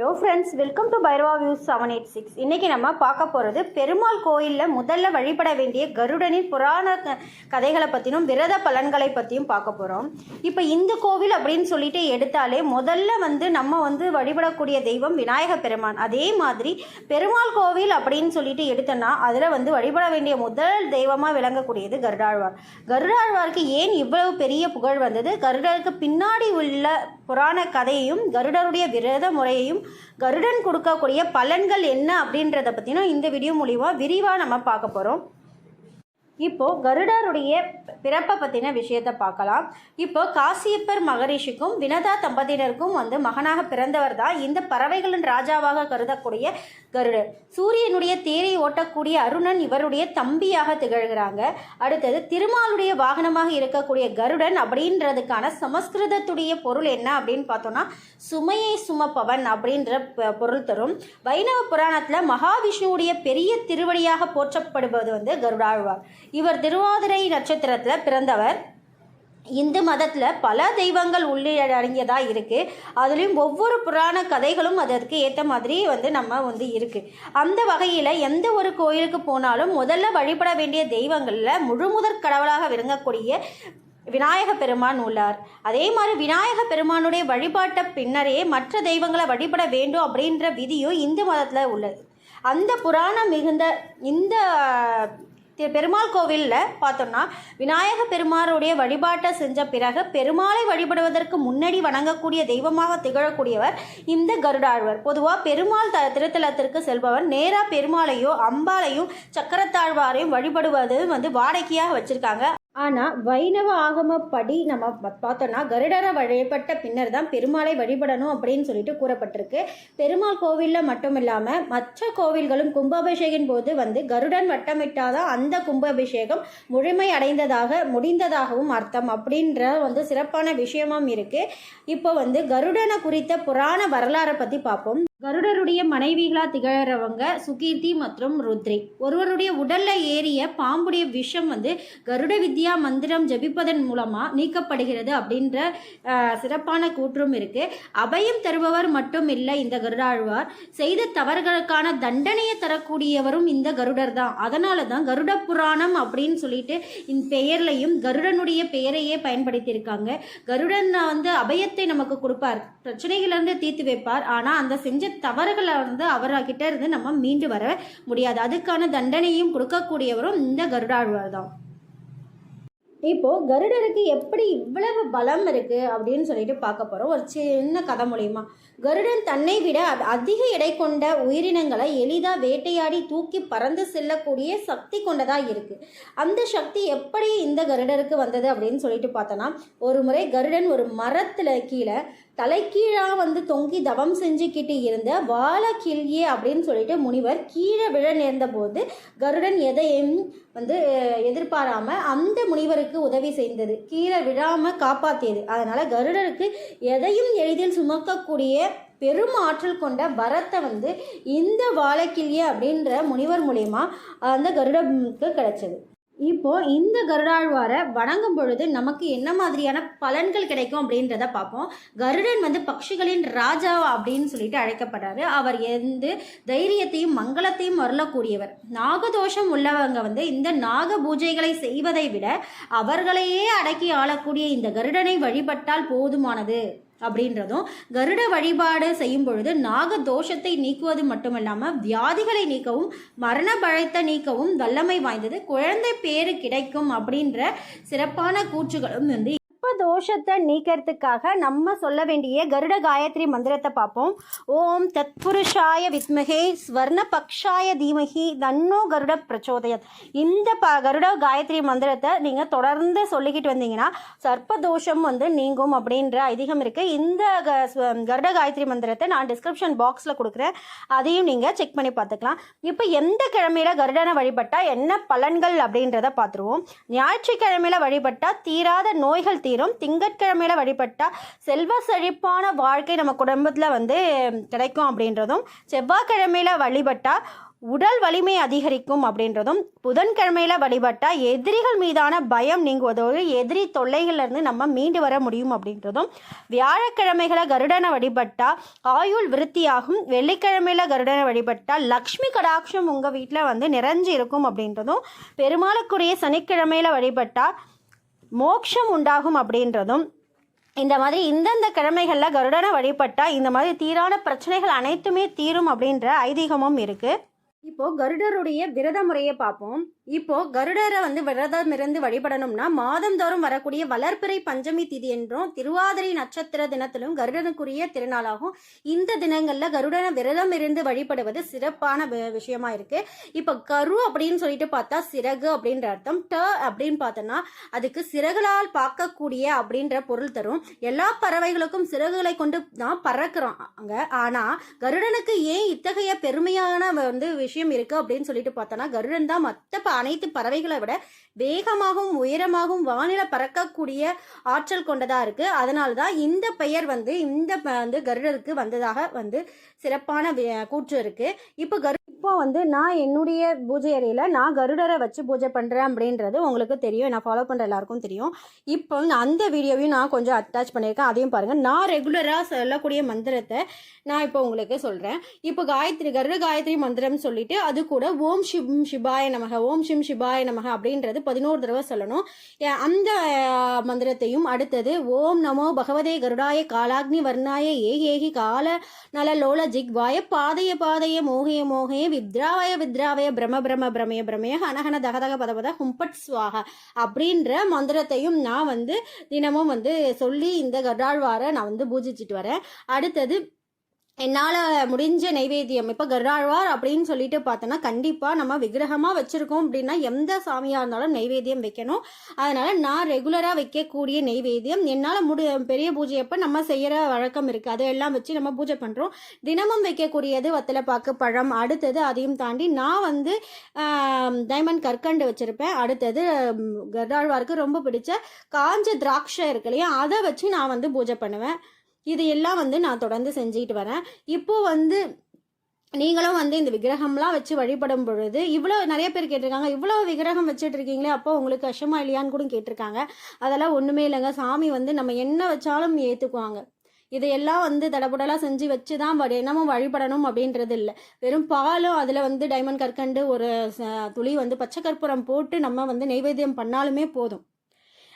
Hello friends welcome to Bhairava views seven eight six இன்றைக்கி நம்ம பார்க்க போகிறது பெருமாள் கோயிலில் முதல்ல வழிபட வேண்டிய கருடனின் புராண க- கதைகளை பற்றியும் விரத பலன்களை பற்றியும் பார்க்க போகிறோம் இப்போ இந்து கோவில் அப்படின்னு சொல்லிட்டு எடுத்தாலே முதல்ல வந்து நம்ம வந்து வழிபடக்கூடிய தெய்வம் விநாயக பெருமான். அதே மாதிரி பெருமாள் கோவில் அப்படின்னு சொல்லிட்டு எடுத்தோன்னா அதில் வந்து வழிபட வேண்டிய முதல் தெய்வமாக விளங்கக்கூடியது கருடாழ்வார். கருடாழ்வாருக்கு ஏன் இவ்வளவு பெரிய புகழ் வந்தது? கருடருக்கு பின்னாடி உள்ள புராண கதையையும் கருடருடைய விரத முறையையும் கருடன் கொடுக்கக்கூடிய பலன்கள் என்ன அப்படின்றத பற்றினா இந்த வீடியோ மூலிமா விரிவாக நம்ம பார்க்க போகிறோம் இப்போது கருடருடைய பிறப்பை பற்றின விஷயத்தை பார்க்கலாம். இப்போ காசியப்பர் மகரிஷிக்கும் வினதா தம்பதியினருக்கும் வந்து மகனாக பிறந்தவர் தான் இந்த பறவைகளின் ராஜாவாக கருதக்கூடிய கருடர். சூரியனுடைய தேரை ஓட்டக்கூடிய அருணன் இவருடைய தம்பியாக திகழ்கிறாங்க. அடுத்தது திருமாலுடைய வாகனமாக இருக்கக்கூடிய கருடன் அப்படின்றதுக்கான சமஸ்கிருதத்துடைய பொருள் என்ன அப்படின்னு பார்த்தோம்னா சுமையை சுமப்பவன் அப்படின்ற பொருள் தரும். வைணவ புராணத்தில் மகாவிஷ்ணுவுடைய பெரிய திருவடியாக போற்றப்படுவது வந்து கருடாழ்வார். இவர் திருவாதிரை நட்சத்திரத்தில் பிறந்தவர். இந்து மதத்தில் பல தெய்வங்கள் உள்ளடங்கியதாக இருக்குது அதுலேயும் ஒவ்வொரு புராண கதைகளும் அதற்கு ஏற்ற மாதிரி வந்து நம்ம வந்து இருக்குது அந்த வகையில் எந்த ஒரு கோயிலுக்கு போனாலும் முதல்ல வழிபட வேண்டிய தெய்வங்களில் முழுமுதற் கடவுளாக விளங்கக்கூடிய விநாயக பெருமான் உள்ளார். அதே மாதிரி விநாயக பெருமானுடைய வழிபாட்ட பின்னரே மற்ற தெய்வங்களை வழிபட வேண்டும் அப்படின்ற விதியும் இந்து மதத்தில் உள்ளது. அந்த புராணம் மிகுந்த இந்த பெருமாள் கோவிலில் பார்த்தோம்னா விநாயக பெருமாளுடைய வழிபாட்டை செஞ்ச பிறகு பெருமாளை வழிபடுவதற்கு முன்னாடி வணங்கக்கூடிய தெய்வமாக திகழக்கூடியவர் இந்த கருடாழ்வர். பொதுவாக பெருமாள் த திருத்தலத்திற்கு செல்பவர் நேராக பெருமாளையோ அம்பாளையும் சக்கரத்தாழ்வாரையும் வழிபடுவது வந்து வாடகையாக வச்சுருக்காங்க. ஆனால் வைணவ ஆகமப்படி நம்ம பார்த்தோன்னா கருடர வழிபட்ட பின்னர் தான் பெருமாளை வழிபடணும் அப்படின்னு சொல்லிட்டு கூறப்பட்டிருக்கு. பெருமாள் கோவிலில் மட்டும் இல்லாமல் மற்ற கோவில்களும் கும்பாபிஷேகின் போது வந்து கருடன் வட்டமிட்டாதான் அந்த கும்பாபிஷேகம் முழுமை அடைந்ததாக முடிந்ததாகவும் அர்த்தம் அப்படின்ற வந்து சிறப்பான விஷயமும் இருக்குது இப்போ வந்து கருடனை குறித்த புராண வரலாறை பற்றி பார்ப்போம். கருடருடைய மனைவிகளா திகழறவங்க சுகீர்த்தி மற்றும் ருத்ரி. ஒருவருடைய உடல்ல ஏறிய பாம்புடைய விஷம் வந்து கருட வித்யா மந்திரம் ஜபிப்பதன் மூலமா நீக்கப்படுகிறது அப்படின்ற சிறப்பான கூற்றும் இருக்கு. அபயம் தருபவர் மட்டும் இல்லை இந்த கருடாழ்வார். செய்த தவறுகளுக்கான தண்டனையை தரக்கூடியவரும் இந்த கருடர் தான். அதனால தான் கருட புராணம் அப்படின்னு சொல்லிட்டு இந்த பெயர்லையும் கருடனுடைய பெயரையே பயன்படுத்தியிருக்காங்க. கருடன் வந்து அபயத்தை நமக்கு கொடுப்பார். பிரச்சனைகளிலிருந்து தீர்த்து வைப்பார். ஆனால் அந்த செஞ்ச தவறுகளை வந்து அவர்கிட்ட இருந்து நம்ம மீண்டு வர முடியாது. அதுக்கான தண்டனையும் கொடுக்கக்கூடியவரும் இந்த கருடாழ்வார் தான். இப்போ கருடருக்கு எப்படி இவ்வளவு பலம் இருக்கு அப்படின்னு சொல்லிட்டு பார்க்க போறோம். ஒரு சின்ன கதை மூலியமா. கருடன் தன்னை விட அதிக எடை கொண்ட உயிரினங்களை எளிதாக வேட்டையாடி தூக்கி பறந்து செல்லக்கூடிய சக்தி கொண்டதாக இருக்கு. அந்த சக்தி எப்படி இந்த கருடருக்கு வந்தது அப்படின்னு சொல்லிட்டு பார்த்தோன்னா ஒரு முறை கருடன் ஒரு மரத்தில் கீழே தலைக்கீழாக வந்து தொங்கி தவம் செஞ்சுக்கிட்டு இருந்த வாழக்கிள்யே அப்படின்னு சொல்லிட்டு முனிவர் கீழே விழ நேர்ந்த போது கருடன் எதையும் வந்து எதிர்பாராம அந்த முனிவருக்கு உதவி செய்தது. கீழே விழாம காப்பாத்தியது. அதனால கருடருக்கு எதையும் எளிதில் சுமக்கக்கூடிய பெரும் ஆற்றல் கொண்ட வரத்தை வந்து இந்த வாழைக்கிளியே அப்படின்ற முனிவர் மூலயமா அந்த கருடனுக்கு கிடைச்சது. இப்போ இந்த கருடாழ்வாரை வணங்கும் பொழுது நமக்கு என்ன மாதிரியான பலன்கள் கிடைக்கும் அப்படின்றத பார்ப்போம். கருடன் வந்து பக்ஷிகளின் ராஜா அப்படின்னு சொல்லிட்டு அழைக்கப்படுறாரு. அவர் எந்த தைரியத்தையும் மங்களத்தையும் அருளக்கூடியவர். நாகதோஷம் உள்ளவங்க வந்து இந்த நாக பூஜைகளை செய்வதை விட அவர்களையே அடக்கி ஆளக்கூடிய இந்த கருடனை வழிபட்டால் போதுமானது. அப்படின்றதும் கருட வழிபாடு செய்யும் பொழுது நாக தோஷத்தை நீக்குவது மட்டுமல்லாமல் வியாதிகளை நீக்கவும் மரண பயத்தை நீக்கவும் வல்லமை வாய்ந்தது. குழந்தை பேரு கிடைக்கும் அப்படின்ற சிறப்பான கூற்றுகளும் வந்து தோஷத்தை நீக்கிறதுக்காக நம்ம சொல்ல வேண்டிய கருட காயத்ரி மந்திரத்தை பார்ப்போம். ஓம் தத்புருஷாய வித்மகே ஸ்வர்ண பக்ஷாய தீமகி தன்னோ கருட பிரச்சோதயத். இந்த ப கருட காயத்ரி மந்திரத்தை நீங்கள் தொடர்ந்து சொல்லிக்கிட்டு வந்தீங்கன்னா சர்ப்ப தோஷம் வந்து நீங்கும் அப்படின்ற ஐதீகம் இருக்குது இந்த க கருட காயத்ரி மந்திரத்தை நான் டிஸ்கிரிப்ஷன் பாக்ஸில் கொடுக்குறேன். அதையும் நீங்கள் செக் பண்ணி பார்த்துக்கலாம். இப்போ எந்த கிழமையில் கருடனை வழிபட்டால் என்ன பலன்கள் அப்படின்றத பார்த்துருவோம். ஞாயிற்றுக்கிழமையில் வழிபட்டால் தீராத நோய்கள் தீரும். திங்கட்கிழமையில் வழிபட்டால் செல்வ செழிப்பான வாழ்க்கை நம்ம குடும்பத்தில் வந்து கிடைக்கும் அப்படின்றதும் செவ்வாய்க்கிழமையில் வழிபட்டால் உடல் வலிமை அதிகரிக்கும் அப்படின்றதும் புதன்கிழமையில் வழிபட்டால் எதிரிகள் மீதான பயம் நீங்குவதோடு எதிரி தொல்லைகள்லேருந்து நம்ம மீண்டு வர முடியும் அப்படின்றதும் வியாழக்கிழமைகளை கருடனை வழிபட்டால் ஆயுள் விருத்தியாகும் வெள்ளிக்கிழமையில் கருடனை வழிபட்டால் லக்ஷ்மி கடாட்சம் உங்கள் வீட்டில் வந்து நிறைஞ்சு இருக்கும் அப்படின்றதும் பெருமாளுக்குரிய சனிக்கிழமையில் வழிபட்டால் மோட்சம் உண்டாகும் அப்படின்றதும் இந்த மாதிரி இந்தந்த கிழமைகளில் கருடனை வழிபட்டால் இந்த மாதிரி தீரான பிரச்சனைகள் அனைத்துமே தீரும் அப்படின்ற ஐதீகமும் இருக்குது இப்போது கருடருடைய விரத முறையை பார்ப்போம். இப்போ கருடரை வந்து விரதம் இருந்து வழிபடணும்னா மாதந்தோறும் வரக்கூடிய வளர்பிறை பஞ்சமி திதி என்றும் திருவாதிரை நட்சத்திர தினத்திலும் கருடனுக்குரிய திருநாளாகும். இந்த தினங்கள்ல கருடனை விரதம் இருந்து வழிபடுவது சிறப்பான விஷயமா இருக்கு. இப்போ கரு அப்படின்னு சொல்லிட்டு பார்த்தா சிறகு அப்படின்ற அர்த்தம். ட அப்படின்னு பார்த்தோம்னா அதுக்கு சிறகுகளால் பார்க்கக்கூடிய அப்படின்ற பொருள் தரும். எல்லா பறவைகளுக்கும் சிறகுகளை கொண்டு தான் பறக்கிறோம் அங்க. ஆனா கருடனுக்கு ஏன் இத்தகைய பெருமையான வந்து விஷயம் இருக்கு அப்படின்னு சொல்லிட்டு பார்த்தோம்னா கருடன் தான் மற்ற அனைத்து பறவைகளை விட வேகமாகவும் உயரமாகவும் வானில பறக்கக்கூடிய ஆற்றல் கொண்டதா இருக்கு. அதனால தான் இந்த பெயர் வந்து இந்த வந்து கருடருக்கு வந்ததாக வந்து சிறப்பான கூற்று இருக்கு. இப்போ கரு இப்போ வந்து நான் என்னுடைய பூஜை அறையில் நான் கருடரை வச்சு பூஜை பண்ணுறேன் அப்படின்றது உங்களுக்கு தெரியும். நான் ஃபாலோ பண்ணுற எல்லாருக்கும் தெரியும். இப்போ அந்த வீடியோவையும் நான் கொஞ்சம் அட்டாச் பண்ணியிருக்கேன். அதையும் பாருங்கள் நான் ரெகுலராக சொல்லக்கூடிய மந்திரத்தை நான் இப்போ உங்களுக்கு சொல்கிறேன் இப்போ காயத்ரி கருட காயத்ரி மந்திரம் சொல்லிட்டு அது கூட ஓம் சிம் சிபாய நமக ஓம் சிம் சிபாய நமக அப்படின்றது பதினோரு தடவை சொல்லணும். ஏ- அந்த மந்திரத்தையும் அடுத்தது ஓம் நமோ பகவதே கருடாய காலாக்னி வர்ணாய ஏகி ஏகி கால நல லோல ஜிக்வாய பாதைய பாதைய மோகைய மோகைய வித்ராவய வித்ராவய பிரம பிரம பிரமய பிரமய ஹனஹன தகதக பதபத ஹும்பட் சுவாக அப்படின்ற மந்திரத்தையும் நான் வந்து தினமும் வந்து சொல்லி இந்த கருடாழ்வாரை நான் வந்து பூஜிச்சிட்டு வரேன். அடுத்தது என்னால் முடிஞ்ச நைவேத்தியம். இப்போ கர்ராழ்வார் அப்படின்னு சொல்லிட்டு பார்த்தோன்னா கண்டிப்பாக நம்ம விக்கிரகமாக வச்சுருக்கோம் அப்படின்னா எந்த சாமியாக இருந்தாலும் நைவேத்தியம் வைக்கணும். அதனால் நான் ரெகுலராக வைக்கக்கூடிய நைவேத்தியம். என்னால் முடி பெரிய பூஜையப்போ நம்ம செய்கிற வழக்கம் இருக்குது அதையெல்லாம் வச்சு நம்ம பூஜை பண்ணுறோம் தினமும் வைக்கக்கூடியது வத்தலைப்பாக்கு பழம் அடுத்தது அதையும் தாண்டி நான் வந்து டைமண்ட் கற்கண்டு வச்சுருப்பேன். அடுத்தது கர்ராழ்வாருக்கு ரொம்ப பிடிச்ச காஞ்ச திராட்சை இருக்கு இல்லையா? அதை வச்சு நான் வந்து பூஜை பண்ணுவேன். இது எல்லாம் வந்து நான் தொடர்ந்து செஞ்சுக்கிட்டு வரேன். இப்போது வந்து நீங்களும் வந்து இந்த விக்கிரகம்லாம் வச்சு வழிபடும் பொழுது இவ்வளோ நிறைய பேர் கேட்டிருக்காங்க. இவ்வளோ விக்கிரகம் வச்சுட்டு இருக்கீங்களே அப்போ உங்களுக்கு கஷ்டமா இல்லையான்னு கூட கேட்டிருக்காங்க. அதெல்லாம் ஒன்றுமே இல்லைங்க. சாமி வந்து நம்ம என்ன வச்சாலும் ஏற்றுக்குவாங்க இதையெல்லாம் வந்து தடபுடலாக செஞ்சு வச்சு தான் வழி வழிபடணும் அப்படின்றது இல்லை. வெறும் பாலும் அதில் வந்து டைமண்ட் கற்கண்டு ஒரு துளி வந்து பச்சை கற்பூரம் போட்டு நம்ம வந்து நைவேத்தியம் பண்ணாலுமே போதும்.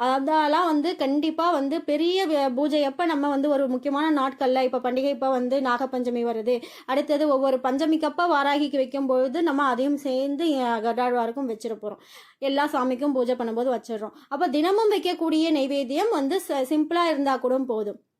அதெல்லாம் வந்து கண்டிப்பாக வந்து பெரிய பூஜை அப்போ நம்ம வந்து ஒரு முக்கியமான நாட்களில் இப்போ பண்டிகை இப்போ வந்து நாகப்பஞ்சமி வருது. அடுத்தது ஒவ்வொரு பஞ்சமிக்கப்போ வாராகிக்கு வைக்கும்பொழுது நம்ம அதையும் சேர்ந்து கடாழ்வாருக்கும் வச்சிருப்போம் எல்லா சாமிக்கும் பூஜை பண்ணும்போது வச்சிடுறோம். அப்போ தினமும் வைக்கக்கூடிய நைவேத்தியம் வந்து சிம்பிளாக இருந்தால் கூட போதும்.